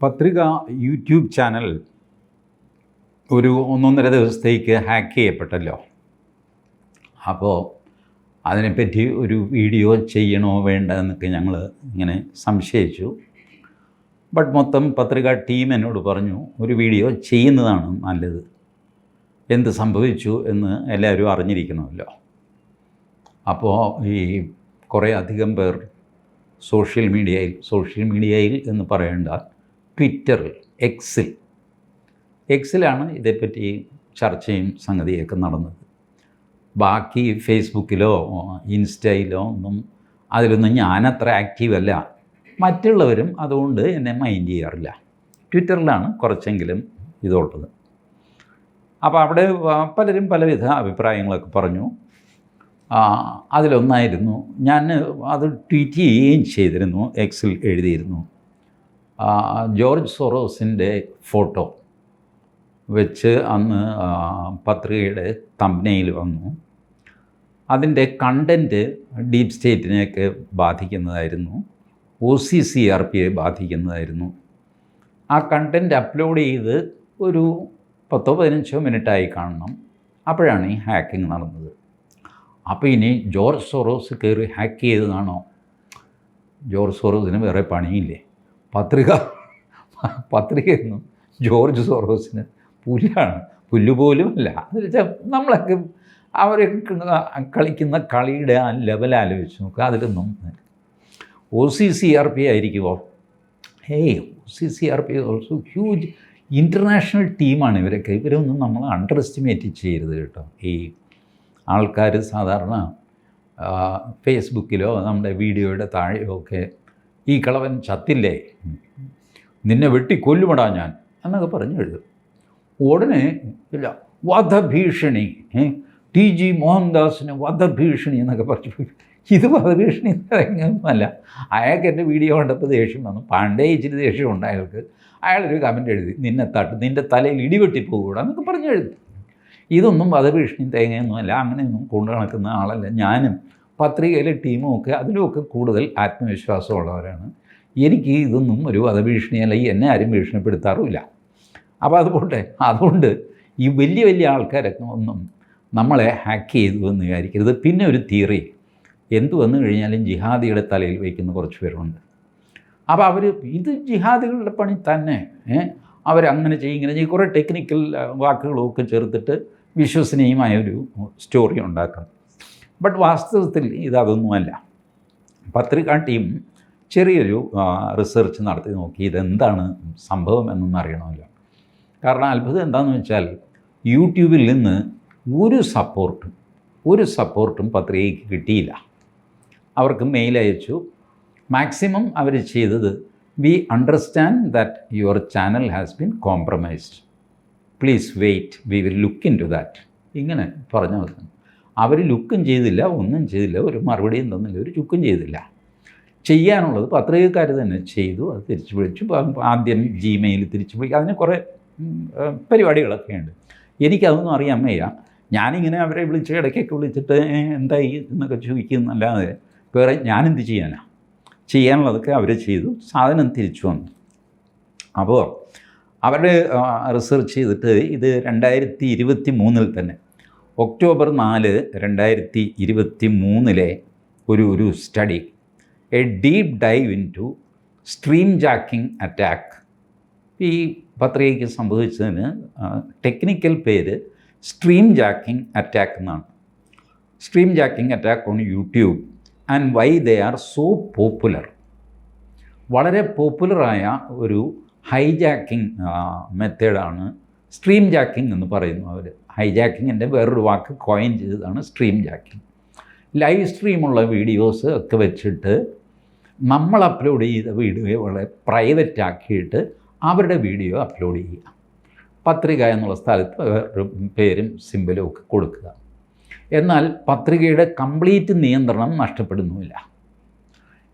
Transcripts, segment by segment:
പത്രിക YouTube channel ഒരു ഒന്നൊന്നര ദിവസത്തേക്ക് ഹാക്ക് ചെയ്യപ്പെട്ടല്ലോ. അപ്പോൾ അതിനെപ്പറ്റി ഒരു വീഡിയോ ചെയ്യണോ വേണ്ട എന്നൊക്കെ ഞങ്ങൾ ഇങ്ങനെ സംശയിച്ചു. ബട്ട് മൊത്തം പത്രിക ടീം എന്നോട് പറഞ്ഞു ഒരു വീഡിയോ ചെയ്യുന്നതാണ് നല്ലത്. എന്ത് സംഭവിച്ചു എന്ന് എല്ലാവരും അറിഞ്ഞിരിക്കണമല്ലോ. അപ്പോൾ ഈ കുറേ അധികം പേർ സോഷ്യൽ മീഡിയയിൽ സോഷ്യൽ മീഡിയയിൽ എന്ന് പറയേണ്ട ട്വിറ്ററിൽ എക്സിൽ എക്സിലാണ് ഇതേപ്പറ്റി ചർച്ചയും സംഗതിയൊക്കെ നടന്നത്. ബാക്കി ഫേസ്ബുക്കിലോ ഇൻസ്റ്റയിലോ ഒന്നും അതിലൊന്നും ഞാനത്ര ആക്റ്റീവ് അല്ല. മറ്റുള്ളവരും അതുകൊണ്ട് എന്നെ മൈൻഡ് ചെയ്യാറില്ല. ട്വിറ്ററിലാണ് കുറച്ചെങ്കിലും ഇതുള്ളത്. അപ്പോൾ അവിടെ പലരും പലവിധ അഭിപ്രായങ്ങളൊക്കെ പറഞ്ഞു. അതിലൊന്നായിരുന്നു. ഞാൻ അത് ട്വീറ്റ് ചെയ്യുകയും ചെയ്തിരുന്നു. എക്സിൽ എഴുതിയിരുന്നു. ജോർജ് സൊറോസിന്റെ ഫോട്ടോ വെച്ച് അന്ന് പത്രികയുടെ തമ്പനയിൽ വന്നു. അതിന്റെ കണ്ടന്റ് ഡീപ് സ്റ്റേറ്റിനെയൊക്കെ ബാധിക്കുന്നതായിരുന്നു. ഒ സി സി ആർ പിയെ ബാധിക്കുന്നതായിരുന്നു. ആ കണ്ടന്റ് അപ്ലോഡ് ചെയ്ത് ഒരു പത്തോ പതിനഞ്ചോ മിനിറ്റായി കാണണം. അപ്പോഴാണ് ഈ ഹാക്കിംഗ് നടന്നത്. അപ്പോൾ ഇനി ജോർജ് സോറോസ് കയറി ഹാക്ക് ചെയ്തതാണോ? ജോർജ് സോറോസിന് വേറെ പണിയില്ലേ? പത്രിക പത്രികയൊന്നും ജോർജ് സോറോസിന് പുല്ലാണ്. പുല്ല് പോലും അല്ല എന്ന് വെച്ചാൽ നമ്മളൊക്കെ അവരൊക്കെ കളിക്കുന്ന കളിയുടെ ആ ലെവൽ ആലോചിച്ച് നോക്കുക അതിലൊന്നും O C C R P ആയിരിക്കുമോ ഏയ് O C C R P also huge international ടീമാണ് ഇവരൊക്കെ. ഇവരൊന്നും നമ്മൾ അണ്ടർ എസ്റ്റിമേറ്റ് ചെയ്യരുത് കേട്ടോ. ഈ ആൾക്കാർ സാധാരണ ഫേസ്ബുക്കിലോ നമ്മുടെ വീഡിയോയുടെ താഴെയോ ഒക്കെ ഈ കളവൻ ചത്തില്ലേ? നിന്നെ വെട്ടി കൊല്ലുമടാ ഞാൻ എന്നൊക്കെ പറഞ്ഞു എഴുതും. ഉടനെ ഇല്ല വധഭീഷണി ടി ജി മോഹൻദാസിന് വധഭീഷണി എന്നൊക്കെ പറഞ്ഞു. ഇത് വധഭീഷണി അല്ല അയാൾക്ക് എന്റെ വീഡിയോ കണ്ടപ്പോൾ ദേഷ്യം വന്നു. പണ്ടേ ഇച്ചിരി ദേഷ്യമുണ്ട് അയാൾക്ക്. അയാളൊരു കമന്റ് എഴുതി നിന്നെ തട്ട് നിന്റെ തലയിൽ ഇടിവെട്ടി പോകൂടാ എന്നൊക്കെ പറഞ്ഞു എഴുതി. ഇതൊന്നും വധഭീഷണിയും തേങ്ങയൊന്നും അല്ല അങ്ങനെയൊന്നും കൊണ്ടു നടക്കുന്ന ആളല്ല ഞാനും. പത്രികയിലെ ടീമും ഒക്കെ അതിലുമൊക്കെ കൂടുതൽ ആത്മവിശ്വാസമുള്ളവരാണ്. എനിക്ക് ഇതൊന്നും ഒരു വധഭീഷണിയല്ല ഈ എന്നെ ആരും ഭീഷണിപ്പെടുത്താറുമില്ല. അപ്പോൾ അതുകൊണ്ട് അതുകൊണ്ട് ഈ വലിയ വലിയ ആൾക്കാരൊക്കെ ഒന്നും നമ്മളെ ഹാക്ക് ചെയ്തു എന്ന് വിചാരിക്കരുത്. പിന്നെ ഒരു തിയറി എന്തു വന്നു കഴിഞ്ഞാലും ജിഹാദിയുടെ തലയിൽ വയ്ക്കുന്ന കുറച്ച് പേരുണ്ട്. അപ്പോൾ അവർ ഇത് ജിഹാദികളുടെ പണി തന്നെ? അവരങ്ങനെ ചെയ്യും ഇങ്ങനെ ചെയ്യും. കുറേ ടെക്നിക്കൽ വാക്കുകളൊക്കെ ചേർത്തിട്ട് വിശ്വസനീയമായ ഒരു സ്റ്റോറി ഉണ്ടാക്കാം. ബട്ട് വാസ്തവത്തിൽ ഇതതൊന്നുമല്ല. പത്രിക ടീം ചെറിയൊരു റിസർച്ച് നടത്തി നോക്കി ഇതെന്താണ് സംഭവം എന്നൊന്നും അറിയണമല്ലോ. കാരണം അത്ഭുതം എന്താണെന്ന് വെച്ചാൽ യൂട്യൂബിൽ നിന്ന് ഒരു സപ്പോർട്ടും ഒരു സപ്പോർട്ടും പത്രികയ്ക്ക് കിട്ടിയില്ല. അവർക്ക് മെയിൽ അയച്ചു. മാക്സിമം അവർ ചെയ്തത് we understand that your channel has been compromised please wait we will look into that ഇങ്ങനെ പറഞ്ഞു മതി അവർ ലുക്കും ചെയ്തില്ല ഒന്നും ചെയ്തില്ല ഒരു മറുപടിയും തന്നില്ല ഒരു ചുക്കും ചെയ്തില്ല. ചെയ്യാനുള്ളത് പത്രികക്കാർ തന്നെ ചെയ്തു അത് തിരിച്ചു വിളിച്ചു ആദ്യം ജിമെയിൽ തിരിച്ചു വിളിക്കുക അതിന് കുറേ പരിപാടികളൊക്കെ ഉണ്ട്. എനിക്കതൊന്നും അറിയാൻ വയ്യ. ഞാനിങ്ങനെ അവരെ വിളിച്ച് ഇടയ്ക്കൊക്കെ വിളിച്ചിട്ട് എന്തായി എന്നൊക്കെ ചോദിക്കുന്നല്ലാതെ വേറെ ഞാനെന്ത് ചെയ്യാനാണ് ചെയ്യാനുള്ളതൊക്കെ അവർ ചെയ്തു സാധനം തിരിച്ചു വന്നു. അപ്പോൾ അവരുടെ റിസർച്ച് ചെയ്തിട്ട് ഇത് രണ്ടായിരത്തി ഇരുപത്തി മൂന്നിൽ തന്നെ ഒക്ടോബർ നാല് രണ്ടായിരത്തി ഇരുപത്തി മൂന്നിലെ ഒരു ഒരു study a deep dive into stream jacking attack ഈ പത്രികയ്ക്ക് സംഭവിച്ചതിന് ടെക്നിക്കൽ പേര് സ്ട്രീം ജാക്കിംഗ് അറ്റാക്ക് എന്നാണ്. Stream jacking attack on YouTube and why they are so popular വളരെ പോപ്പുലറായ ഒരു ഹൈജാക്കിംഗ് മെത്തേഡാണ് സ്ട്രീം ജാക്കിംഗ് എന്ന് പറയുന്നു അവർ ഹൈജാക്കിങ്ങിന്റെ വേറൊരു വാക്ക് കോയിൻ ചെയ്തതാണ് സ്ട്രീം ജാക്കിംഗ് ലൈവ് സ്ട്രീമുള്ള വീഡിയോസ് ഒക്കെ വെച്ചിട്ട് നമ്മൾ അപ്ലോഡ് ചെയ്ത വീഡിയോകളെ പ്രൈവറ്റ് ആക്കിയിട്ട് അവരുടെ വീഡിയോ അപ്ലോഡ് ചെയ്യുക. പത്രിക എന്നുള്ള സ്ഥലത്ത് വേറൊരു പേരും സിമ്പലും ഒക്കെ കൊടുക്കുക. എന്നാൽ പത്രികയുടെ കംപ്ലീറ്റ് നിയന്ത്രണം നഷ്ടപ്പെടുന്നുമില്ല.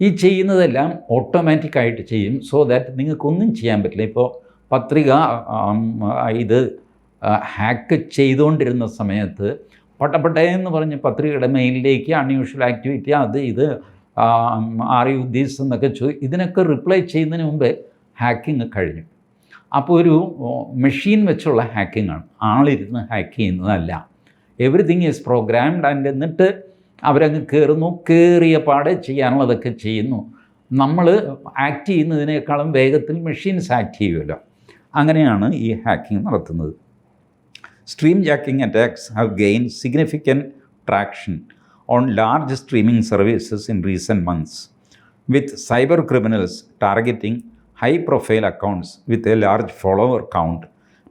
ഈ ചെയ്യുന്നതെല്ലാം ഓട്ടോമാറ്റിക്കായിട്ട് ചെയ്യും. സോ ദാറ്റ് നിങ്ങൾക്കൊന്നും ചെയ്യാൻ പറ്റില്ല. ഇപ്പോൾ പത്രിക ഇത് ഹാക്ക് ചെയ്തുകൊണ്ടിരുന്ന സമയത്ത് പട്ടപ്പട്ടേ എന്ന് പറഞ്ഞ് പത്രികയുടെ മെയിലിലേക്ക് അൺയൂഷ്വൽ ആക്ടിവിറ്റി അത് ഇത് ആർ യു ദീസ് എന്നൊക്കെ ചോ ഇതിനൊക്കെ റിപ്ലൈ ചെയ്യുന്നതിന് മുമ്പേ ഹാക്കിങ് കഴിഞ്ഞു. അപ്പോൾ ഒരു മെഷീൻ വെച്ചുള്ള ഹാക്കിംഗ് ആണ്. ആളിരുന്ന് ഹാക്ക് ചെയ്യുന്നതല്ല. എവറിഥിങ് ഈസ് പ്രോഗ്രാംഡ് ആൻഡ് എന്നിട്ട് അവരങ്ങ് കയറുന്നു കയറിയ പാടെ ചെയ്യാനുള്ളതൊക്കെ ചെയ്യുന്നു. നമ്മൾ ആക്ട് ചെയ്യുന്നതിനേക്കാളും വേഗത്തിൽ മെഷീൻസ് ആക്ട് ചെയ്യുമല്ലോ. അങ്ങനെയാണ് ഈ ഹാക്കിംഗ് നടത്തുന്നത്. Stream jacking attacks have gain significant traction on large streaming services in recent months with cyber criminals targeting high profile accounts with a large follower count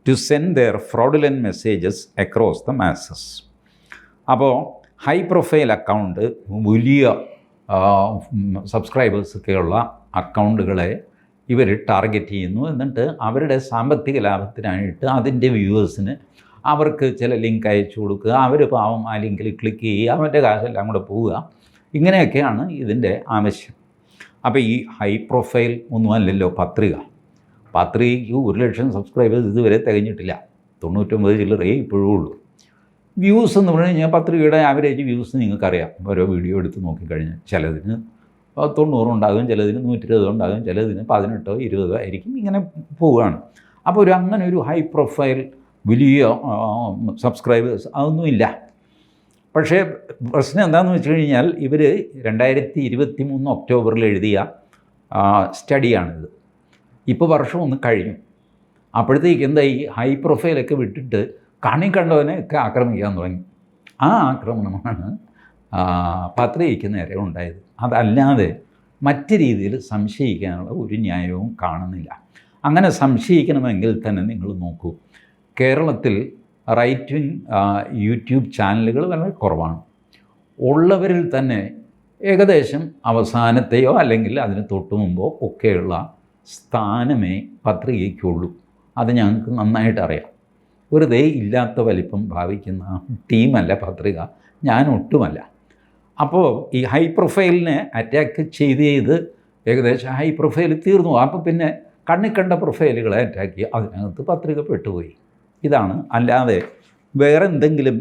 to send their fraudulent messages across the masses അപ്പോൾ high profile account വലിയ സബ്സ്ക്രൈബേഴ്സൊക്കെയുള്ള അക്കൗണ്ടുകളെ ഇവർ target ചെയ്യുന്നു. എന്നിട്ട് അവരുടെ സാമ്പത്തിക ലാഭത്തിനായിട്ട് അതിന്റെ വ്യൂവേഴ്സിന് അവർക്ക് ചില ലിങ്ക് അയച്ചു കൊടുക്കുക. അവർ പാവം ആ ലിങ്കിൽ ക്ലിക്ക് ചെയ്യുക. അവന്റെ കാശെല്ലാം കൂടെ പോവുക. ഇങ്ങനെയൊക്കെയാണ് ഇതിന്റെ ആവശ്യം. അപ്പോൾ ഈ ഹൈ പ്രൊഫൈൽ ഒന്നുമല്ലല്ലോ പത്രിക. പത്രികയ്ക്ക് ഒരു ലക്ഷം സബ്സ്ക്രൈബേഴ്സ് ഇതുവരെ തികഞ്ഞിട്ടില്ല. തൊണ്ണൂറ്റൊമ്പത് ചില്ലറേ ഇപ്പോഴും ഉള്ളൂ. വ്യൂസ് എന്ന് പറഞ്ഞു കഴിഞ്ഞാൽ പത്രികയുടെ ആവറേജ് വ്യൂസ് നിങ്ങൾക്കറിയാം. ഓരോ വീഡിയോ എടുത്ത് നോക്കിക്കഴിഞ്ഞാൽ ചിലതിന് തൊണ്ണൂറുണ്ടാകും ചിലതിന് നൂറ്റി ഇരുപത് ഉണ്ടാകും ചിലതിന് പതിനെട്ടോ ഇരുപതോ ആയിരിക്കും ഇങ്ങനെ പോവുകയാണ്. അപ്പോൾ ഒരു അങ്ങനെ ഒരു ഹൈ പ്രൊഫൈൽ വലിയ സബ്സ്ക്രൈബേഴ്സ് അതൊന്നുമില്ല പക്ഷേ പ്രശ്നം എന്താണെന്ന് വെച്ച് കഴിഞ്ഞാൽ ഇവർ രണ്ടായിരത്തി ഇരുപത്തി മൂന്ന് ഒക്ടോബറിൽ എഴുതിയ സ്റ്റഡിയാണിത് ഇപ്പോൾ വർഷം ഒന്ന് കഴിഞ്ഞു. അപ്പോഴത്തേക്ക് എന്താ ഈ ഹൈ പ്രൊഫൈലൊക്കെ വിട്ടിട്ട് കണി കണ്ടവനെ ഒക്കെ ആക്രമിക്കാൻ തുടങ്ങി. ആ ആക്രമണമാണ് പത്രികയ്ക്ക് നേരെ ഉണ്ടായത്. അതല്ലാതെ മറ്റു രീതിയിൽ സംശയിക്കാനുള്ള ഒരു ന്യായവും കാണുന്നില്ല. അങ്ങനെ സംശയിക്കണമെങ്കിൽ തന്നെ നിങ്ങൾ നോക്കൂ. കേരളത്തിൽ റൈറ്റ് വിങ് യൂട്യൂബ് ചാനലുകൾ വളരെ കുറവാണ്. ഉള്ളവരിൽ തന്നെ ഏകദേശം അവസാനത്തെയോ അല്ലെങ്കിൽ അതിന് തൊട്ട് മുമ്പോ ഒക്കെയുള്ള സ്ഥാനമേ പത്രികയ്ക്കുള്ളൂ. അത് ഞങ്ങൾക്ക് നന്നായിട്ട് അറിയാം. വെറുതെ ഇല്ലാത്ത വലിപ്പം ഭാവിക്കുന്ന ടീമല്ല പത്രിക. ഞാൻ ഒട്ടുമല്ല. അപ്പോൾ ഈ ഹൈ പ്രൊഫൈലിനെ അറ്റാക്ക് ചെയ്ത് ചെയ്ത് ഏകദേശം ഹൈ പ്രൊഫൈൽ തീർന്നു. അപ്പോൾ പിന്നെ കണ്ണി കണ്ട പ്രൊഫൈലുകളെ അറ്റാക്ക് അതിനകത്ത് പത്രിക പെട്ടുപോയി. ഇതാണ്. അല്ലാതെ വേറെ എന്തെങ്കിലും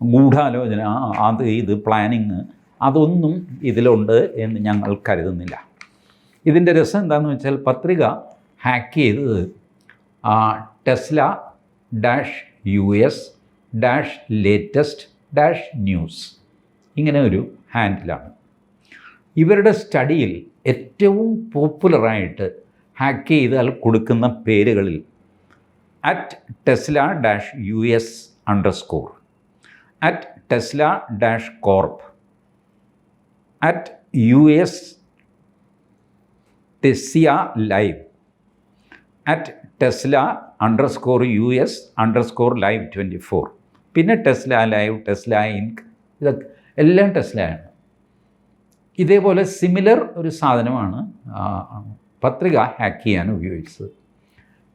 ഗൂഢാലോചന അത് ഇത് പ്ലാനിങ് അതൊന്നും ഇതിലുണ്ട് എന്ന് ഞങ്ങൾ കരുതുന്നില്ല. ഇതിന്റെ രസം എന്താണെന്ന് വെച്ചാൽ പത്രിക ഹാക്ക് ചെയ്തത് Tesla dash U S dash latest dash news ഇങ്ങനെ ഒരു ഹാൻഡിലാണ്. ഇവരുടെ സ്റ്റഡിയിൽ ഏറ്റവും പോപ്പുലറായിട്ട് ഹാക്ക് ചെയ്താൽ കൊടുക്കുന്ന പേരുകളിൽ at Tesla dash U S underscore at Tesla dash corp at U S Tesla live at Tesla underscore U S underscore live twenty four പിന്നെ Tesla live Tesla ഇൻക് ഇതൊക്കെ എല്ലാം ടെസ്ലയാണ്. ഇതേപോലെ സിമിലർ ഒരു സാധനമാണ് പത്രിക ഹാക്ക് ചെയ്യാൻ ഉപയോഗിച്ചത്.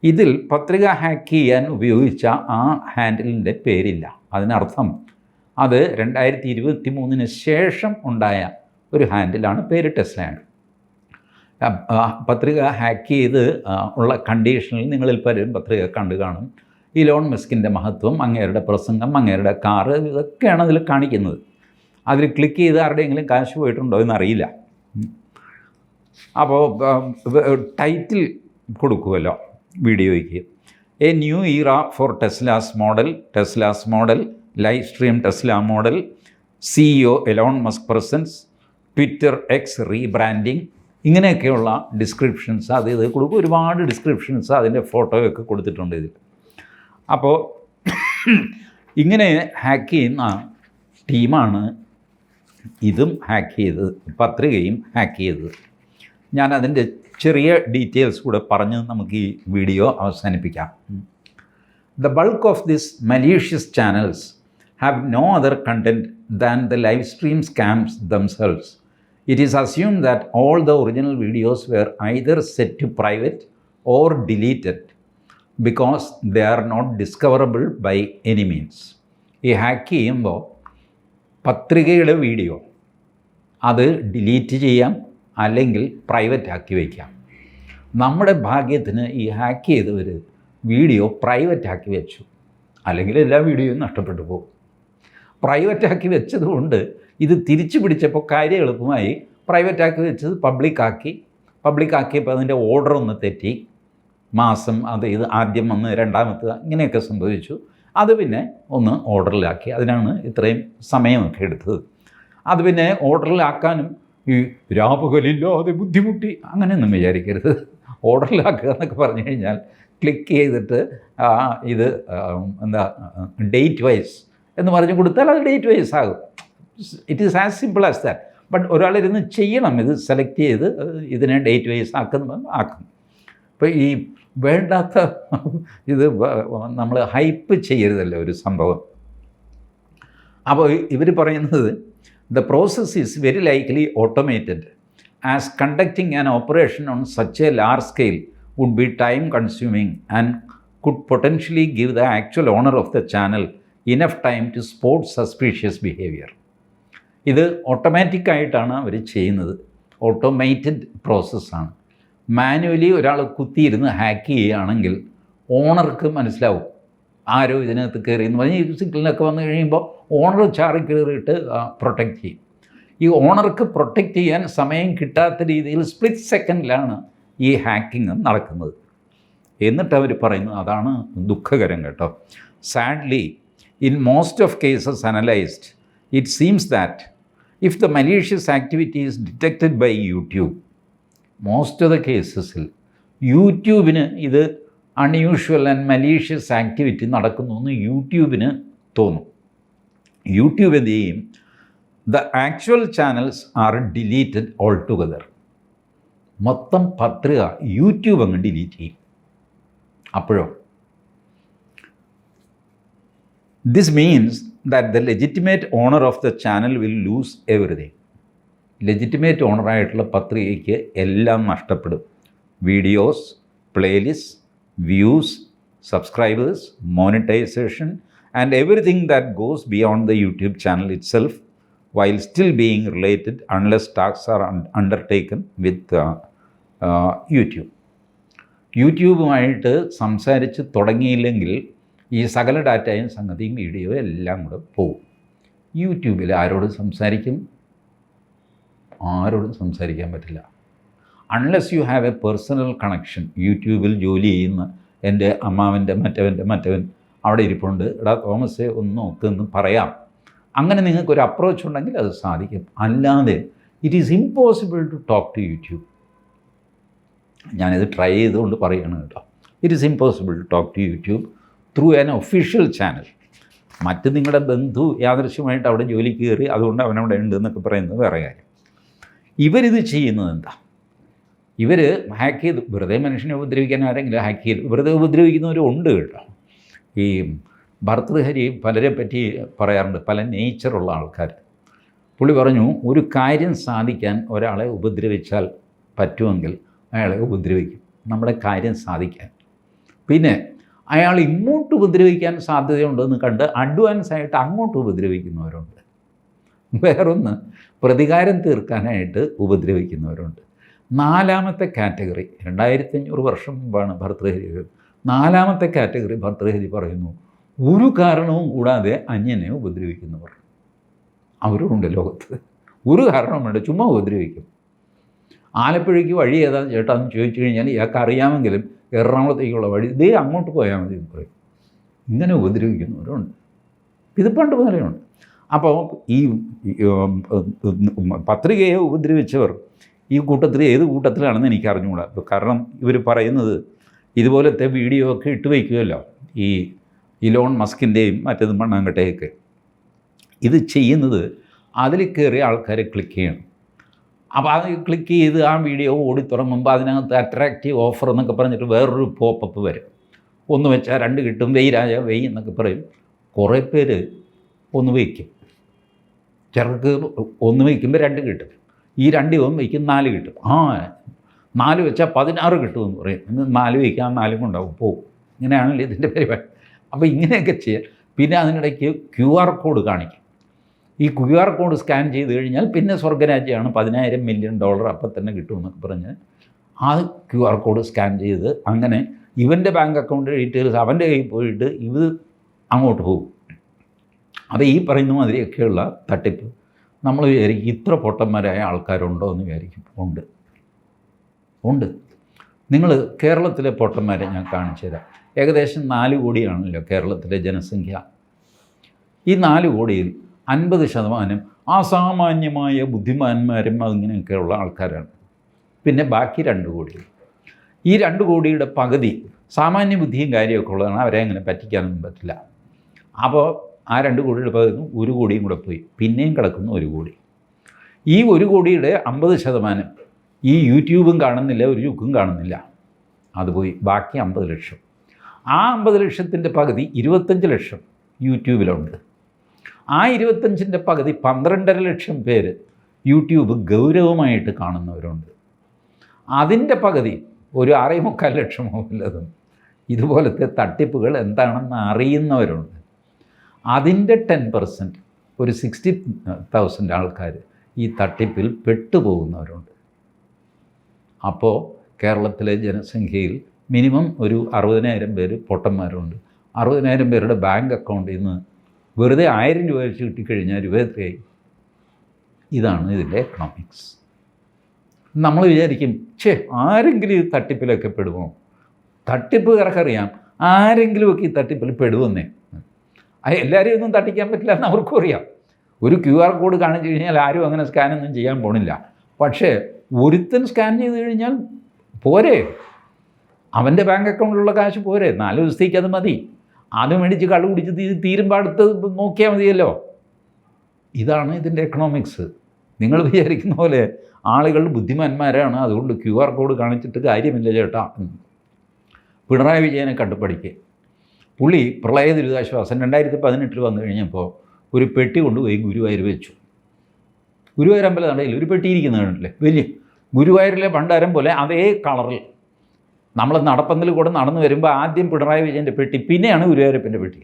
ഇതിൽ പത്രിക ഹാക്ക് ചെയ്യാൻ ഉപയോഗിച്ച ആ ഹാൻഡിലിന്റെ പേരില്ല. അതിനർത്ഥം അത് രണ്ടായിരത്തി ഇരുപത്തി മൂന്നിന് ശേഷം ഉണ്ടായ ഒരു ഹാൻഡിലാണ് പേര് ടെസ്ലയാണ്. പത്രിക ഹാക്ക് ചെയ്ത് ഉള്ള കണ്ടീഷനിൽ നിങ്ങളിൽ പലരും പത്രിക കണ്ടു കാണും. ഇലോൺ മെസ്കിന്റെ മഹത്വം അങ്ങേരുടെ പ്രസംഗം അങ്ങേരുടെ കാറ് ഇതൊക്കെയാണ് അതിൽ കാണിക്കുന്നത്. അതിൽ ക്ലിക്ക് ചെയ്ത് ആരുടെയെങ്കിലും കാശ് പോയിട്ടുണ്ടോ എന്നറിയില്ല. അപ്പോൾ ടൈറ്റിൽ കൊടുക്കുമല്ലോ വീഡിയോയ്ക്ക്. A new era for Tesla's model Tesla's model live stream Tesla model CEO Elon Musk presence Twitter X rebranding ഇങ്ങനെയൊക്കെയുള്ള ഡിസ്ക്രിപ്ഷൻസ് അത് ഇത് കൊടുക്കും. ഒരുപാട് ഡിസ്ക്രിപ്ഷൻസ് അതിന്റെ ഫോട്ടോയൊക്കെ കൊടുത്തിട്ടുണ്ട് ഇതിൽ. അപ്പോൾ ഇങ്ങനെ ഹാക്ക് ചെയ്യുന്ന ടീമാണ് ഇതും ഹാക്ക് ചെയ്തത് പത്രികയും ഹാക്ക് ചെയ്തത്. ഞാൻ അതിന്റെ ചെറിയ ഡീറ്റെയിൽസ് കൂടെ പറഞ്ഞ് നമുക്ക് ഈ വീഡിയോ അവസാനിപ്പിക്കാം. The bulk of this malicious channels have no other content than the live stream scams themselves it is assume that all the original videos were either set to private or deleted because they are not discoverable by any means ഈ hack ചെയ്യുമ്പോൾ പത്രികയുടെ video. അത് delete ചെയ്യാം അല്ലെങ്കിൽ private ആക്കി വയ്ക്കാം. നമ്മുടെ ഭാഗ്യത്തിന് ഈ ഹാക്ക് ചെയ്തവർ വീഡിയോ പ്രൈവറ്റ് ആക്കി വെച്ചു. അല്ലെങ്കിൽ എല്ലാ വീഡിയോയും നഷ്ടപ്പെട്ടു പോകും. പ്രൈവറ്റ് ആക്കി വെച്ചതുകൊണ്ട് ഇത് തിരിച്ചു പിടിച്ചപ്പോൾ കാര്യം എളുപ്പമായി. പ്രൈവറ്റ് ആക്കി വെച്ചത് പബ്ലിക്കാക്കി പബ്ലിക്കാക്കിയപ്പോൾ അതിന്റെ ഓർഡർ ഒന്ന് തെറ്റി. മാസം അത് ഇത് ആദ്യം വന്ന് രണ്ടാമത്തെ ഇങ്ങനെയൊക്കെ സംഭവിച്ചു. അത് പിന്നെ ഒന്ന് ഓർഡറിലാക്കി. അതിനാണ് ഇത്രയും സമയമൊക്കെ എടുത്തത്. അത് പിന്നെ ഓർഡറിലാക്കാനും ഈ രാപകലില്ലാതെ ബുദ്ധിമുട്ടി അങ്ങനെയൊന്നും വിചാരിക്കരുത്. ഓർഡറിലാക്കുക എന്നൊക്കെ പറഞ്ഞു കഴിഞ്ഞാൽ ക്ലിക്ക് ചെയ്തിട്ട് ഇത് എന്താ ഡേറ്റ് വൈസ് എന്ന് പറഞ്ഞു കൊടുത്താൽ അത് ഡേറ്റ് വൈസ് ആകും. It is as simple as that but ഒരാളിരുന്ന് ചെയ്യണം ഇത് സെലക്ട് ചെയ്ത് ഇതിനെ ഡേറ്റ് വൈസ് ആക്കുന്ന ആക്കും ഇപ്പോൾ ഈ വേണ്ടാത്ത ഇത് നമ്മൾ ഹൈപ്പ് ചെയ്യരുതല്ലോ ഒരു സംഭവം. അപ്പോൾ ഇവർ പറയുന്നത് the process is very likely automated as conducting an operation on such a large scale would be time consuming and could potentially give the actual owner of the channel enough time to spot suspicious behaviour ഇത് ഓട്ടോമാറ്റിക്കായിട്ടാണ് അവർ ചെയ്യുന്നത്. Automated പ്രോസസ്സാണ് manually ഒരാൾ കുത്തിയിരുന്ന് hack ചെയ്യുകയാണെങ്കിൽ ഓണർക്ക് മനസ്സിലാവും ആരോ ഇതിനകത്ത് കയറി എന്ന് പറഞ്ഞ് ഈ സിഗ്നലൊക്കെ വന്നു കഴിയുമ്പോൾ ഓണർ ചാറി കയറിയിട്ട് പ്രൊട്ടക്റ്റ് ചെയ്യും. ഈ ഓണർക്ക് പ്രൊട്ടക്റ്റ് ചെയ്യാൻ സമയം കിട്ടാത്ത രീതിയിൽ സ്പ്ലിറ്റ് സെക്കൻഡിലാണ് ഈ ഹാക്കിങ് നടക്കുന്നത്. എന്നിട്ട് അവർ പറയുന്നു അതാണ് ദുഃഖകരം കേട്ടോ. Sadly in most of cases analysed it seems that if the malicious activity is detected by YouTube most of the കേസസിൽ യൂട്യൂബിന് ഇത് അൺയൂഷ്വൽ ആൻഡ് മലീഷ്യസ് ആക്ടിവിറ്റി നടക്കുന്നു എന്ന് യൂട്യൂബിന് തോന്നും. യൂട്യൂബ് എന്ത് ചെയ്യും? The actual channels are deleted all together മൊത്തം പത്രിക YouTube അങ്ങ് ഡിലീറ്റ് ചെയ്യും. അപ്പോഴോ? This means that the legitimate owner of the channel will lose everything legitimate ഓണറായിട്ടുള്ള പത്രികയ്ക്ക് എല്ലാം നഷ്ടപ്പെടും. Videos playlist views subscribers monetisation and everything that goes beyond the YouTube channel itself while still being related unless talks are undertaken with YouTube യൂട്യൂബുമായിട്ട് സംസാരിച്ച് തുടങ്ങിയില്ലെങ്കിൽ ഈ സകല ഡാറ്റയും സംഗതിയും വീഡിയോയും എല്ലാം കൂടെ പോകും. യൂട്യൂബിൽ ആരോട് സംസാരിക്കും? ആരോടും സംസാരിക്കാൻ പറ്റില്ല. Unless you have a personal connection യൂട്യൂബിൽ ജോലി ചെയ്യുന്ന എന്റെ അമ്മാവന്റെ മറ്റവന്റെ മറ്റവൻ അവിടെ ഇരിപ്പുണ്ട്. എടാ തോമസേ ഒന്ന് നോക്കുമെന്ന് പറയാം. അങ്ങനെ നിങ്ങൾക്കൊരു അപ്രോച്ച് ഉണ്ടെങ്കിൽ അത് സാധിക്കും. അല്ലാതെ it is impossible to talk to YouTube ഞാനിത് ട്രൈ ചെയ്തുകൊണ്ട് പറയുകയാണ് കേട്ടോ. It is impossible to talk to YouTube through an official channel മറ്റ് നിങ്ങളുടെ ബന്ധു യാദൃശ്യമായിട്ട് അവിടെ ജോലിക്ക് കയറി അതുകൊണ്ട് അവനവിടെ ഉണ്ട് എന്നൊക്കെ പറയുന്നത് വേറെ കാര്യം. ഇവരിത് ചെയ്യുന്നത് എന്താ ഇവർ ഹാക്ക് ചെയ്ത് വെറുതെ മനുഷ്യനെ ഉപദ്രവിക്കാൻ ആരെങ്കിലും ഹാക്ക് ചെയ്ത് വെറുതെ ഉപദ്രവിക്കുന്നവരും ഉണ്ട് കേട്ടോ. ഈ ഭർത്തൃഹരി പലരെ പറ്റി പറയാറുണ്ട് പല നേച്ചറുള്ള ആൾക്കാർ പുള്ളി പറഞ്ഞു ഒരു കാര്യം സാധിക്കാൻ ഒരാളെ ഉപദ്രവിച്ചാൽ പറ്റുമെങ്കിൽ അയാളെ ഉപദ്രവിക്കും. നമ്മുടെ കാര്യം സാധിക്കാൻ. പിന്നെ അയാൾ ഇങ്ങോട്ട് ഉപദ്രവിക്കാൻ സാധ്യതയുണ്ടെന്ന് കണ്ട് അഡ്വാൻസ് ആയിട്ട് അങ്ങോട്ട് ഉപദ്രവിക്കുന്നവരുണ്ട്. വേറൊന്ന് പ്രതികാരം തീർക്കാനായിട്ട് ഉപദ്രവിക്കുന്നവരുണ്ട്. നാലാമത്തെ കാറ്റഗറി രണ്ടായിരത്തി അഞ്ഞൂറ് വർഷം മുമ്പാണ് ഭർതൃഹരി നാലാമത്തെ കാറ്റഗറി ഭർതൃഹരി പറയുന്നു ഒരു കാരണവും കൂടാതെ അന്യനെ ഉപദ്രവിക്കുന്നവർ. അവരുമുണ്ട് ലോകത്ത്. ഒരു കാരണവും വേണ്ട ചുമ്മാ ഉപദ്രവിക്കും. ആലപ്പുഴയ്ക്ക് വഴി ഏതാന്ന് ചേട്ടാ എന്ന് ചോദിച്ചു കഴിഞ്ഞാൽ ഇയാൾക്ക് അറിയാമെങ്കിലും എറണാകുളത്തേക്കുള്ള വഴി ഇതേ അങ്ങോട്ട് പോയാൽ മതി എന്ന് പറയും. ഇങ്ങനെ ഉപദ്രവിക്കുന്നവരുണ്ട്. ഇത് പണ്ട് മുതലുണ്ട് അപ്പോൾ ഈ പത്രികയെ ഉപദ്രവിച്ചവർ ഈ കൂട്ടത്തിൽ ഏത് കൂട്ടത്തിലാണെന്ന് എനിക്ക് അറിഞ്ഞുകൂടാ കാരണം ഇവർ പറയുന്നത് ഇതുപോലത്തെ വീഡിയോ ഒക്കെ ഇട്ട് വയ്ക്കുമല്ലോ ഈ ഇലോൺ മസ്കിന്റെയും മറ്റേതും മണ്ണാങ്കട്ടയൊക്കെ. ഇത് ചെയ്യുന്നത് അതിൽ കയറി ആൾക്കാരെ ക്ലിക്ക് ചെയ്യണം. അപ്പോൾ അത് ക്ലിക്ക് ചെയ്ത് ആ വീഡിയോ ഓടി തുടങ്ങുമ്പോൾ അതിനകത്ത് അട്രാക്റ്റീവ് ഓഫർ എന്നൊക്കെ പറഞ്ഞിട്ട് വേറൊരു പോപ്പപ്പ് വരും. ഒന്ന് വെച്ചാൽ രണ്ട് കിട്ടും വെയിരായ വെയ് എന്നൊക്കെ പറയും. കുറേ പേര് ഒന്ന് വയ്ക്കും. ചിലർക്ക് ഒന്ന് വയ്ക്കുമ്പോൾ രണ്ട് കിട്ടും. ഈ രണ്ട് ഇവൻ വയ്ക്കും നാല് കിട്ടും. ആ നാല് വെച്ചാൽ പതിനാറ് കിട്ടുമെന്ന് പറയും. ഇന്ന് നാല് വയ്ക്കാൻ നാലും കൊണ്ടാവും. പോവും. ഇങ്ങനെയാണല്ലോ ഇതിന്റെ പരിപാടി. അപ്പോൾ ഇങ്ങനെയൊക്കെ ചെയ്യാം പിന്നെ അതിനിടയ്ക്ക് ക്യു ആർ കോഡ് കാണിക്കും. ഈ ക്യു ആർ കോഡ് സ്കാൻ ചെയ്ത് കഴിഞ്ഞാൽ പിന്നെ സ്വർഗരാജ്യമാണ് പതിനായിരം മില്യൺ ഡോളർ അപ്പം തന്നെ കിട്ടുമെന്നൊക്കെ പറഞ്ഞ് ആ ക്യു ആർ കോഡ് സ്കാൻ ചെയ്ത് അങ്ങനെ ഇവന്റെ ബാങ്ക് അക്കൗണ്ട് ഡീറ്റെയിൽസ് അവന്റെ കയ്യിൽ പോയിട്ട് ഇത് അങ്ങോട്ട് പോകും. അപ്പോൾ ഈ പറയുന്ന മാതിരിയൊക്കെയുള്ള തട്ടിപ്പ്. നമ്മൾ വിചാരിക്കും ഇത്ര പൊട്ടന്മാരായ ആൾക്കാരുണ്ടോ എന്ന് വിചാരിക്കും. ഉണ്ട്. ഉണ്ട്. നിങ്ങൾ കേരളത്തിലെ പൊട്ടന്മാരെ ഞാൻ കാണിച്ചു തരാം. ഏകദേശം നാല് കോടിയാണല്ലോ കേരളത്തിലെ ജനസംഖ്യ. ഈ നാല് കോടിയിൽ അൻപത് ശതമാനം അസാമാന്യമായ ബുദ്ധിമാന്മാരും അങ്ങനെയൊക്കെയുള്ള ആൾക്കാരാണ്. പിന്നെ ബാക്കി രണ്ട് കോടി. ഈ രണ്ട് കോടിയുടെ പകുതി സാമാന്യ ബുദ്ധിയും കാര്യമൊക്കെ ഉള്ളതാണ് അവരെ അങ്ങനെ പറ്റിക്കാനൊന്നും പറ്റില്ല. അപ്പോൾ ആ രണ്ട് കോടിയുടെ പകുതി ഒരു കോടിയും കൂടെ പോയി. പിന്നെയും കിടക്കുന്നു ഒരു കോടി. ഈ ഒരു കോടിയുടെ അമ്പത് ശതമാനം ഈ യൂട്യൂബും കാണുന്നില്ല ഒരു യുക്കും കാണുന്നില്ല. അത് പോയി. ബാക്കി അമ്പത് ലക്ഷം. ആ അമ്പത് ലക്ഷത്തിന്റെ പകുതി ഇരുപത്തഞ്ച് ലക്ഷം യൂട്യൂബിലുണ്ട്. ആ ഇരുപത്തഞ്ചിന്റെ പകുതി പന്ത്രണ്ടര ലക്ഷം പേര് യൂട്യൂബ് ഗൗരവമായിട്ട് കാണുന്നവരുണ്ട്. അതിന്റെ പകുതി ഒരു ആറേ മുക്കാൽ ലക്ഷമോ വല്ലതും ഇതുപോലത്തെ തട്ടിപ്പുകൾ എന്താണെന്ന് അറിയുന്നവരുണ്ട്. അതിന്റെ ടെൻ പെർസെന്റ് ഒരു സിക്സ്റ്റി തൗസൻഡ് ആൾക്കാർ ഈ തട്ടിപ്പിൽ പെട്ടുപോകുന്നവരുണ്ട്. അപ്പോൾ കേരളത്തിലെ ജനസംഖ്യയിൽ മിനിമം ഒരു അറുപതിനായിരം പേര് പൊട്ടന്മാരുണ്ട്. അറുപതിനായിരം പേരുടെ ബാങ്ക് അക്കൗണ്ടിൽ നിന്ന് വെറുതെ ആയിരം രൂപ വെച്ച് കിട്ടിക്കഴിഞ്ഞാൽ രൂപ ഇതാണ് ഇതിന്റെ എക്കണോമിക്സ് നമ്മൾ വിചാരിക്കും ഛേ ആരെങ്കിലും ഈ തട്ടിപ്പിലൊക്കെ പെടുമോ? തട്ടിപ്പുകാർക്കറിയാം ആരെങ്കിലുമൊക്കെ ഈ തട്ടിപ്പിൽ പെടുമെന്നേ. എല്ലാവരെയും ഒന്നും തട്ടിക്കാൻ പറ്റില്ല എന്ന് അവർക്കും അറിയാം. ഒരു ക്യു ആർ കോഡ് കാണിച്ചു കഴിഞ്ഞാൽ ആരും അങ്ങനെ സ്കാനൊന്നും ചെയ്യാൻ പോണില്ല. പക്ഷേ ഒരുത്തൻ സ്കാൻ ചെയ്ത് കഴിഞ്ഞാൽ പോരെ. അവന്റെ ബാങ്ക് അക്കൗണ്ടിലുള്ള കാശ് പോരെ. നാല് ദിവസത്തേക്ക് അത് മതി. അത് മേടിച്ച് കള്ളു കുടിച്ച് തീ തീരുമ്പോൾ അടുത്ത് നോക്കിയാൽ മതിയല്ലോ. ഇതാണ് ഇതിന്റെ എക്കണോമിക്സ് നിങ്ങൾ വിചാരിക്കുന്ന പോലെ ആളുകൾ ബുദ്ധിമാന്മാരാണ്. അതുകൊണ്ട് ക്യു ആർ കോഡ് കാണിച്ചിട്ട് കാര്യമില്ല ചേട്ടാ. പിണറായി വിജയനെ കണ്ടുപഠിക്കുക പുള്ളി പ്രളയ ദുരിതാശ്വാസം രണ്ടായിരത്തി പതിനെട്ടിൽ വന്നു കഴിഞ്ഞപ്പോൾ ഒരു പെട്ടി കൊണ്ടുപോയി ഗുരുവായൂർ വെച്ചു. ഗുരുവായൂർ അമ്പലം നടയിൽ ഒരു പെട്ടി ഇരിക്കുന്ന കണ്ടില്ലേ വലിയ. ഗുരുവായൂരിലെ ഭണ്ഡാരം പോലെ അതേ കളറിൽ. നമ്മൾ നടപ്പന്തൽ കൂടെ നടന്നു വരുമ്പോൾ ആദ്യം പിണറായി വിജയന്റെ പെട്ടി പിന്നെയാണ് ഗുരുവായൂരപ്പന്റെ പെട്ടി.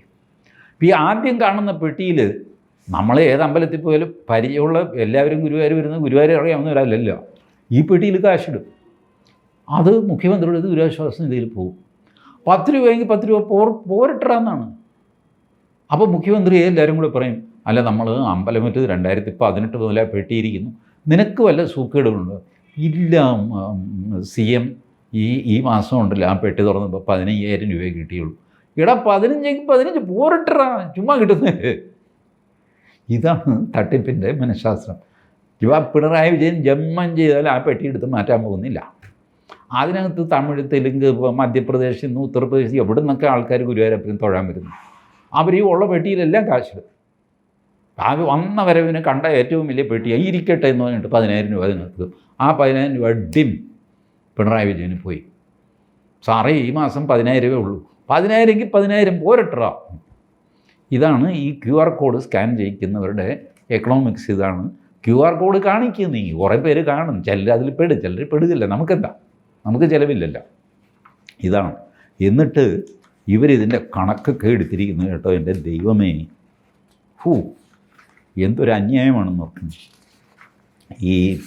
ഈ ആദ്യം കാണുന്ന പെട്ടിയിൽ നമ്മൾ ഏത് അമ്പലത്തിൽ പോയാലും പരിചയമുള്ള എല്ലാവരും ഗുരുവായൂർ വരുന്ന ഗുരുവായൂർ അറിയാവുന്നവരല്ലല്ലോ ഈ പെട്ടിയിൽ കാശിടും. അത് മുഖ്യമന്ത്രിയുടെ ദുരിതാശ്വാസ നിധിയിൽ പോകും. പത്ത് രൂപയെങ്കിൽ പത്ത് രൂപ പോർ പോരട്ടാന്നാണ് അപ്പോൾ മുഖ്യമന്ത്രിയെ എല്ലാവരും കൂടെ പറയും അല്ല നമ്മൾ അമ്പലമറ്റ് രണ്ടായിരത്തി പതിനെട്ട് മുതലേ പെട്ടിയിരിക്കുന്നു. നിനക്ക് വല്ല സൂക്കേടുകളുണ്ടോ? ഇല്ല സി എം ഈ ഈ മാസം ഉണ്ടല്ലോ ആ പെട്ടി തുറന്നപ്പോൾ പതിനയ്യായിരം രൂപയെ കിട്ടിയുള്ളൂ. എടാ പതിനഞ്ചെങ്കിൽ പതിനഞ്ച് പോരട്ടാ ചുമ്മാ കിട്ടുന്നത് ഇതാണ് തട്ടിപ്പിന്റെ മനഃശാസ്ത്രം. ഇവ പിണറായി വിജയൻ ജമ്മൻ ചെയ്താൽ ആ പെട്ടി എടുത്ത് മാറ്റാൻ പോകുന്നില്ല. അതിനകത്ത് തമിഴ് തെലുങ്ക് ഇപ്പോൾ മധ്യപ്രദേശിൽ നിന്ന് ഉത്തർപ്രദേശ് എവിടെ നിന്നൊക്കെ ആൾക്കാർ ഗുരുവായൂരപ്പനും തൊഴാൻ വരുന്നു? അവർ ഈ ഉള്ള പെട്ടിയിലെല്ലാം കാശിടും. ആ വന്ന വരവിന് കണ്ട ഏറ്റവും വലിയ പെട്ടി "ഈ ഇരിക്കട്ടെ എന്ന് പറഞ്ഞിട്ട് പതിനായിരം രൂപ അതിനകത്ത്. ആ പതിനായിരം രൂപ ഡിം പിണറായി വിജയന് പോയി. സാറേ ഈ മാസം പതിനായിരം രൂപ ഉള്ളൂ. പതിനായിരമെങ്കിൽ പതിനായിരം പോരട്ടാ ഇതാണ് ഈ ക്യു ആർ കോഡ് സ്കാൻ ചെയ്യിക്കുന്നവരുടെ എക്കണോമിക്സ് ഇതാണ്. ക്യു ആർ കോഡ് കാണിക്കുന്നു. നീ കുറേ പേര് കാണും. ചിലർ അതിൽ പെടും ചിലർ പെടുകയില്ല. നമുക്കെന്താ? നമുക്ക് ചിലവില്ലല്ലോ. ഇതാണ്. എന്നിട്ട് ഇവരിതിന്റെ കണക്കൊക്കെ എടുത്തിരിക്കുന്നു കേട്ടോ. എന്റെ ദൈവമേ. ഹൂ. എന്തൊരു അന്യായമാണെന്ന് നോക്കുന്നത് ഈ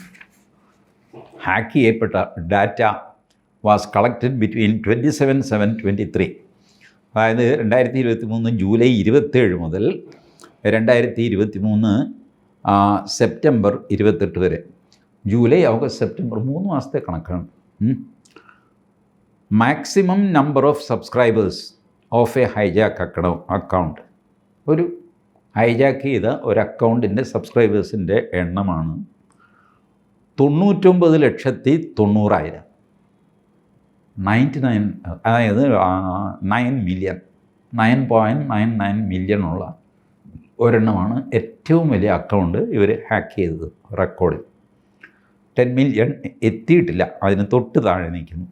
ഹാക്ക് ചെയ്യപ്പെട്ട data was collected between twenty seven seven twenty three. അതായത് രണ്ടായിരത്തി ഇരുപത്തി മൂന്ന് ജൂലൈ ഇരുപത്തേഴ് മുതൽ രണ്ടായിരത്തി ഇരുപത്തി മൂന്ന് സെപ്റ്റംബർ ഇരുപത്തെട്ട് വരെ. ജൂലൈ ഓഗസ്റ്റ് സെപ്റ്റംബർ മൂന്ന് മാസത്തെ കണക്കാണ്. Maximum number of subscribers of a hijack അക്കൗ account ഒരു ഹൈജാക്ക് ചെയ്ത ഒരു അക്കൗണ്ടിന്റെ സബ്സ്ക്രൈബേഴ്സിന്റെ എണ്ണമാണ് തൊണ്ണൂറ്റൊമ്പത് ലക്ഷത്തി തൊണ്ണൂറായിരം. നയന്റി നയൻ അതായത് nine million nine point nine nine million ഉള്ള ഒരെണ്ണമാണ് ഏറ്റവും വലിയ അക്കൗണ്ട് ഇവർ ഹാക്ക് ചെയ്തത് റെക്കോർഡിൽ ടെൻ മില്യൺ എത്തിയിട്ടില്ല. അതിന് തൊട്ട് താഴെ നിൽക്കുന്നു.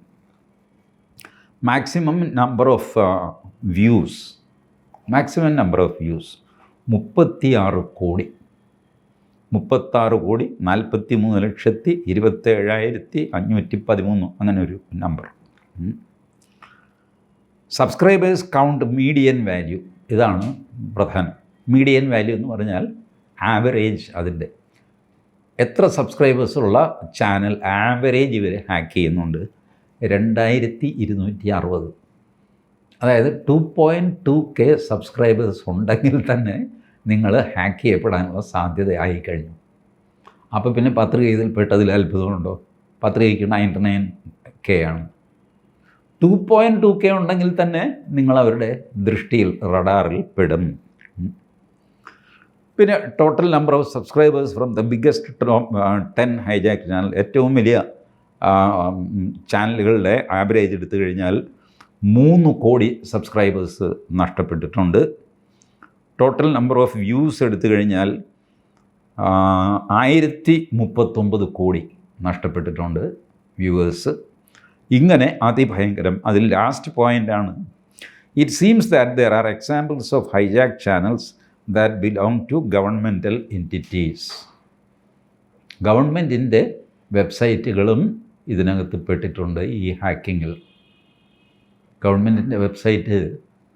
Maximum number of views maximum number of views മുപ്പത്തിയാറ് കോടി. മുപ്പത്താറ് കോടി നാൽപ്പത്തി മൂന്ന് ലക്ഷത്തി ഇരുപത്തേഴായിരത്തി അഞ്ഞൂറ്റി പതിമൂന്ന് അങ്ങനെ ഒരു number subscribers count median value ഇതാണ് പ്രധാനം. മീഡിയൻ വാല്യൂ എന്ന് പറഞ്ഞാൽ ആവറേജ് അതിന്റെ എത്ര സബ്സ്ക്രൈബേഴ്സുള്ള ചാനൽ ആവറേജ് ഇവർ ഹാക്ക് ചെയ്യുന്നുണ്ട്? രണ്ടായിരത്തി ഇരുന്നൂറ്റി അറുപത്. അതായത് two point two K subscribers ഉണ്ടെങ്കിൽ തന്നെ നിങ്ങൾ ഹാക്ക് ചെയ്യപ്പെടാനുള്ള സാധ്യത ആയിക്കഴിഞ്ഞു അപ്പോൾ പിന്നെ പത്രിക ഇതിൽ പെട്ടതിൽ അത്ഭുതമുണ്ടോ? പത്രികയ്ക്ക് നയന്റി നയൻ കെ ആണ്. ടു പോയിന്റ് ടു കെ ഉണ്ടെങ്കിൽ തന്നെ നിങ്ങൾ അവരുടെ ദൃഷ്ടിയിൽ റഡാറിൽ പെടും. പിന്നെ total number of subscribers from the biggest ten hijack channel ഏറ്റവും വലിയ ചാനലുകളുടെ ആവറേജ് എടുത്തു കഴിഞ്ഞാൽ മൂന്ന് കോടി സബ്സ്ക്രൈബേഴ്സ് നഷ്ടപ്പെട്ടിട്ടുണ്ട്. ടോട്ടൽ നമ്പർ ഓഫ് വ്യൂസ് എടുത്തു കഴിഞ്ഞാൽ ആയിരത്തി മുപ്പത്തൊമ്പത് കോടി നഷ്ടപ്പെട്ടിട്ടുണ്ട് വ്യൂവേഴ്സ് ഇങ്ങനെ അതിഭയങ്കരം. അതിൽ ലാസ്റ്റ് പോയിന്റാണ് it seems that there are examples of hijack channels that belong to governmental entities ഗവൺമെന്റിന്റെ വെബ്സൈറ്റുകളും ഇതിനകത്ത് പെട്ടിട്ടുണ്ട് ഈ ഹാക്കിങ്ങിൽ ഗവൺമെന്റിന്റെ വെബ്സൈറ്റ്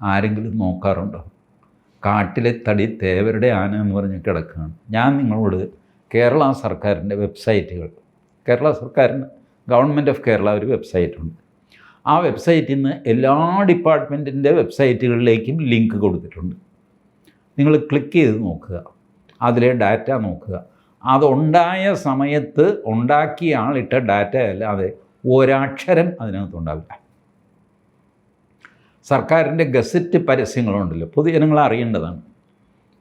ആരെങ്കിലും നോക്കാറുണ്ടോ? കാട്ടിലെ തടി തേവരുടെ ആന എന്ന് പറഞ്ഞ് കിടക്കുകയാണ്. ഞാൻ നിങ്ങളോട് കേരള സർക്കാരിന്റെ വെബ്സൈറ്റുകൾ കേരള സർക്കാരിന് ഗവൺമെന്റ് ഓഫ് കേരള ഒരു വെബ്സൈറ്റുണ്ട് ആ വെബ്സൈറ്റിൽ നിന്ന് എല്ലാ ഡിപ്പാർട്ട്മെന്റിന്റെ വെബ്സൈറ്റുകളിലേക്കും ലിങ്ക് കൊടുത്തിട്ടുണ്ട്. നിങ്ങൾ ക്ലിക്ക് ചെയ്ത് നോക്കുക. അതിലെ ഡാറ്റ നോക്കുക. അതുണ്ടായ സമയത്ത് ഉണ്ടാക്കിയ ആളിട്ട ഡാറ്റ അല്ലാതെ ഒരക്ഷരം അതിനകത്തുണ്ടാവില്ല സർക്കാരിന്റെ ഗസറ്റ് പരസ്യങ്ങളുണ്ടല്ലോ പൊതുജനങ്ങൾ അറിയേണ്ടതാണ്.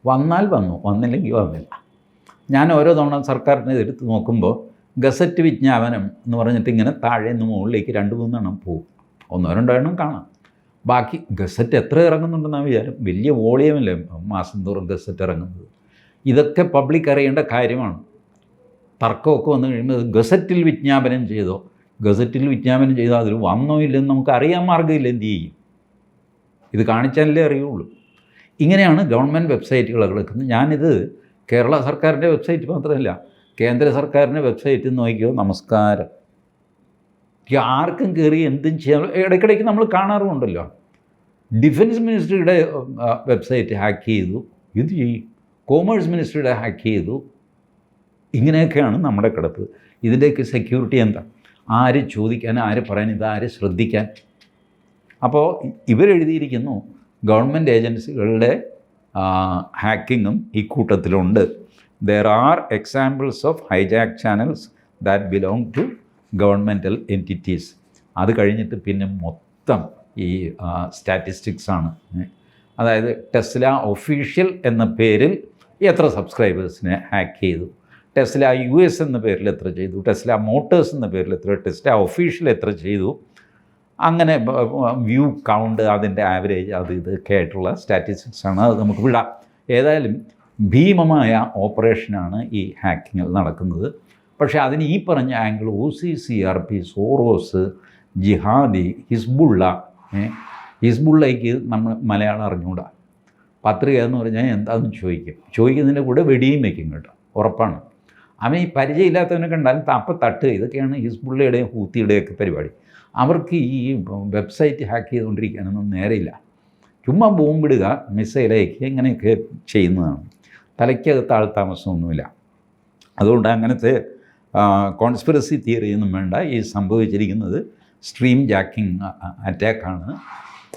വന്നാൽ വന്നു വന്നില്ലെങ്കിൽ വന്നില്ല. ഞാൻ ഓരോ തവണ സർക്കാരിനെ എടുത്ത് നോക്കുമ്പോൾ ഗസറ്റ് വിജ്ഞാപനം എന്ന് പറഞ്ഞിട്ട് ഇങ്ങനെ താഴെ നിന്ന് മുകളിലേക്ക് രണ്ട് മൂന്നെണ്ണം പോകും ഒന്നോ രണ്ടോ എണ്ണം കാണാം. ബാക്കി ഗസറ്റ് എത്ര ഇറങ്ങുന്നുണ്ടെന്നാണ് വിചാരം. വലിയ വോളിയമല്ലേ മാസം തോറും ഗസറ്റ് ഇറങ്ങുന്നത്. ഇതൊക്കെ പബ്ലിക് അറിയേണ്ട കാര്യമാണ്. തർക്കമൊക്കെ വന്നു കഴിയുമ്പോൾ ഗസറ്റിൽ വിജ്ഞാപനം ചെയ്തോ ഗസറ്റിൽ വിജ്ഞാപനം ചെയ്തോ അതിൽ വന്നോ ഇല്ലെന്ന് നമുക്ക് അറിയാൻ മാർഗമില്ല എന്ത് ചെയ്യും? ഇത് കാണിച്ചാലേ അറിയുള്ളൂ. ഇങ്ങനെയാണ് ഗവൺമെന്റ് വെബ്സൈറ്റുകൾ കിടക്കുന്നത്. ഞാനിത് കേരള സർക്കാരിന്റെ വെബ്സൈറ്റ് മാത്രമല്ല കേന്ദ്ര സർക്കാരിന്റെ വെബ്സൈറ്റ് നോക്കിയോ നമസ്കാരം. ആർക്കും കയറി എന്തും ചെയ്യാൻ ഇടയ്ക്കിടയ്ക്ക് നമ്മൾ കാണാറുമുണ്ടല്ലോ. ഡിഫൻസ് മിനിസ്ട്രിയുടെ വെബ്സൈറ്റ് ഹാക്ക് ചെയ്തു. ഇത് ചെയ്യും? കോമേഴ്സ് മിനിസ്ട്രിയുടെ ഹാക്ക് ചെയ്തു. ഇങ്ങനെയൊക്കെയാണ് നമ്മുടെ കിടപ്പ്. ഇതിന്റെയൊക്കെ സെക്യൂരിറ്റി എന്താ? ആര് ചോദിക്കാൻ ആര് പറയാൻ ഇതാര് ശ്രദ്ധിക്കാൻ? അപ്പോൾ ഇവരെഴുതിയിരിക്കുന്നു ഗവൺമെന്റ് ഏജൻസികളുടെ ഹാക്കിങ്ങും ഈ കൂട്ടത്തിലുണ്ട്. There are examples of hijack channels that belong to governmental entities അത് കഴിഞ്ഞിട്ട് പിന്നെ മൊത്തം ഈ സ്റ്റാറ്റിസ്റ്റിക്സ് ആണ്. അതായത് ടെസ്ല ഒഫീഷ്യൽ എന്ന പേരിൽ എത്ര സബ്സ്ക്രൈബേഴ്സിനെ ഹാക്ക് ചെയ്തു? ടെസ്ല യു എസ് എന്ന പേരിൽ എത്ര ചെയ്തു? ടെസ്ല മോട്ടേഴ്സ് എന്ന പേരിൽ എത്ര ടെസ്ല ഒഫീഷ്യൽ എത്ര ചെയ്തു? അങ്ങനെ വ്യൂ കൗണ്ട് അതിന്റെ ആവറേജ് അത് ഇതൊക്കെ ആയിട്ടുള്ള ആണ്. അത് നമുക്ക് വിടാം. ഏതായാലും ഭീമമായ ഓപ്പറേഷനാണ് ഈ ഹാക്കിങ്ങിൽ നടക്കുന്നത്. പക്ഷേ അതിന് ഈ പറഞ്ഞ angle O C C R P Soros ജിഹാദി ഹിസ്ബുള്ള ഹിസ്ബുള്ളയ്ക്ക് നമ്മൾ മലയാളം അറിഞ്ഞുകൂടാ പത്രിക എന്ന് പറഞ്ഞാൽ എന്താണെന്ന് ചോദിക്കും? ചോദിക്കുന്നതിന്റെ കൂടെ വെടിയും വയ്ക്കും കേട്ടോ. ഉറപ്പാണ്. അവൻ ഈ പരിചയമില്ലാത്തവനെ കണ്ടാൽ താപ്പ തട്ട് ഇതൊക്കെയാണ് ഹിസ്ബുള്ളയുടെയും ഹൂത്തിയുടെയൊക്കെ പരിപാടി. അവർക്ക് ഈ വെബ്സൈറ്റ് ഹാക്ക് ചെയ്തുകൊണ്ടിരിക്കാനൊന്നും നേരെയില്ല. ചുമ്മാ ബോംബിടുക മിസൈൽ അയക്കുക ഇങ്ങനെയൊക്കെ ചെയ്യുന്നതാണ്. തലയ്ക്കകത്ത് ആൾ താമസമൊന്നുമില്ല. അതുകൊണ്ട് അങ്ങനത്തെ കോൺസ്പിറസി തിയറി തിയറിയൊന്നും വേണ്ട. ഈ സംഭവിച്ചിരിക്കുന്നത് സ്ട്രീം ജാക്കിംഗ് അറ്റാക്കാണ്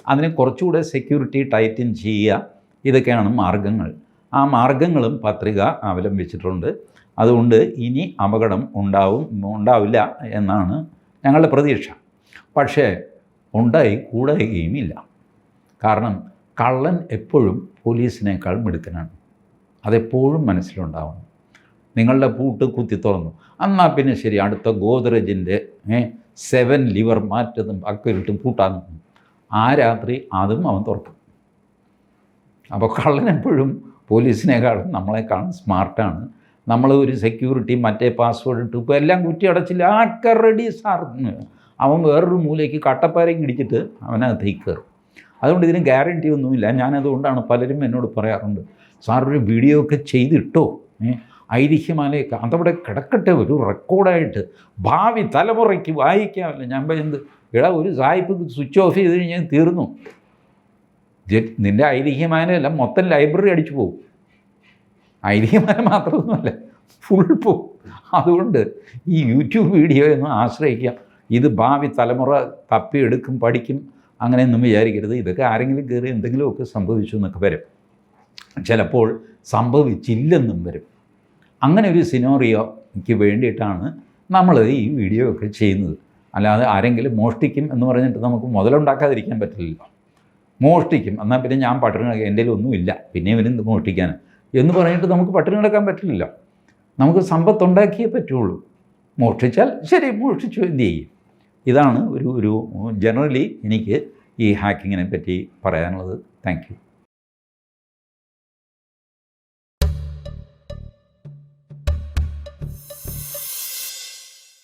അതിനെ കുറച്ചുകൂടെ സെക്യൂരിറ്റി ടൈറ്റൻ ചെയ്യുക. ഇതൊക്കെയാണ് മാർഗങ്ങൾ. ആ മാർഗങ്ങളും പത്രിക അവലംബിച്ചിട്ടുണ്ട്. അതുകൊണ്ട് ഇനി അപകടം ഉണ്ടാവും ഉണ്ടാവില്ല എന്നാണ് ഞങ്ങളുടെ പ്രതീക്ഷ. പക്ഷേ ഉണ്ടായി കൂടായികയുമില്ല കാരണം കള്ളൻ എപ്പോഴും പോലീസിനേക്കാൾ മിടുക്കനാണ്. അതെപ്പോഴും മനസ്സിലുണ്ടാവണം. നിങ്ങളുടെ പൂട്ട് കുത്തി തുറന്നു. എന്നാൽ പിന്നെ ശരി അടുത്ത ഗോദ്രജിന്റെ സെവൻ ലിവർ മാറ്റതും അക്കരിട്ടും പൂട്ടാൻ ആ രാത്രി അതും അവൻ തുറക്കും. അപ്പോൾ കള്ളനെപ്പോഴും പോലീസിനേക്കാളും നമ്മളെക്കാളും സ്മാർട്ടാണ് നമ്മൾ ഒരു സെക്യൂരിറ്റി മറ്റേ പാസ്വേഡ് ഇട്ട് ഇപ്പോൾ എല്ലാം കുറ്റി അടച്ചില്ല. ആക്കർ റെഡി സാർ അവൻ വേറൊരു മൂലയ്ക്ക് കട്ടപ്പാരയും ഇടിച്ചിട്ട് അവനകത്തേക്ക് കയറും. അതുകൊണ്ട് ഇതിന് ഗ്യാരണ്ടി ഒന്നുമില്ല. ഞാനതുകൊണ്ടാണ് പലരും എന്നോട് പറയാറുണ്ട് സാർ ഒരു വീഡിയോ ഒക്കെ ചെയ്തിട്ടോ? ഐതിഹ്യമാലയൊക്കെ അതവിടെ കിടക്കട്ടെ ഒരു റെക്കോർഡായിട്ട് ഭാവി തലമുറയ്ക്ക് വായിക്കാമല്ലോ. ഞാൻ പറയുന്നത് എടാ ഒരു സായിപ്പ് സ്വിച്ച് ഓഫ് ചെയ്ത് കഴിഞ്ഞാൽ തീർന്നു. നിന്റെ ഐതിഹ്യമാലയല്ല മൊത്തം ലൈബ്രറി അടിച്ചു പോകും. ഐതിഹ്യമാല മാത്രമൊന്നുമല്ല ഫുൾ പോകും. അതുകൊണ്ട് ഈ യൂട്യൂബ് വീഡിയോ ഒന്നും ആശ്രയിക്കാം ഇത് ഭാവി തലമുറ തപ്പിയെടുക്കും പഠിക്കും അങ്ങനെയൊന്നും വിചാരിക്കരുത്. ഇതൊക്കെ ആരെങ്കിലും കയറി എന്തെങ്കിലുമൊക്കെ സംഭവിച്ചു എന്നൊക്കെ വരും. ചിലപ്പോൾ സംഭവിച്ചില്ലെന്നും വരും. അങ്ങനെ ഒരു സിനോറിയോയ്ക്ക് വേണ്ടിയിട്ടാണ് നമ്മൾ ഈ വീഡിയോ ഒക്കെ ചെയ്യുന്നത്. അല്ലാതെ ആരെങ്കിലും മോഷ്ടിക്കും എന്ന് പറഞ്ഞിട്ട് നമുക്ക് മുതലുണ്ടാക്കാതിരിക്കാൻ പറ്റില്ലല്ലോ. മോഷ്ടിക്കും. എന്നാൽ പിന്നെ ഞാൻ പട്ടിണി എന്റെ ഒന്നുമില്ല പിന്നെ ഇവനെന്ത് മോഷ്ടിക്കാൻ? എന്ന് പറഞ്ഞിട്ട് നമുക്ക് പട്ടിണി കിടക്കാൻ പറ്റില്ലല്ലോ. നമുക്ക് സമ്പത്തുണ്ടാക്കിയേ പറ്റുള്ളൂ. മോഷ്ടിച്ചാൽ ശരി മോഷ്ടിച്ചു എന്ത് ചെയ്യും? ഇതാണ് ഒരു ഒരു ജനറലി എനിക്ക് ഈ ഹാക്കിങ്ങിനെ പറ്റി പറയാനുള്ളത്. താങ്ക്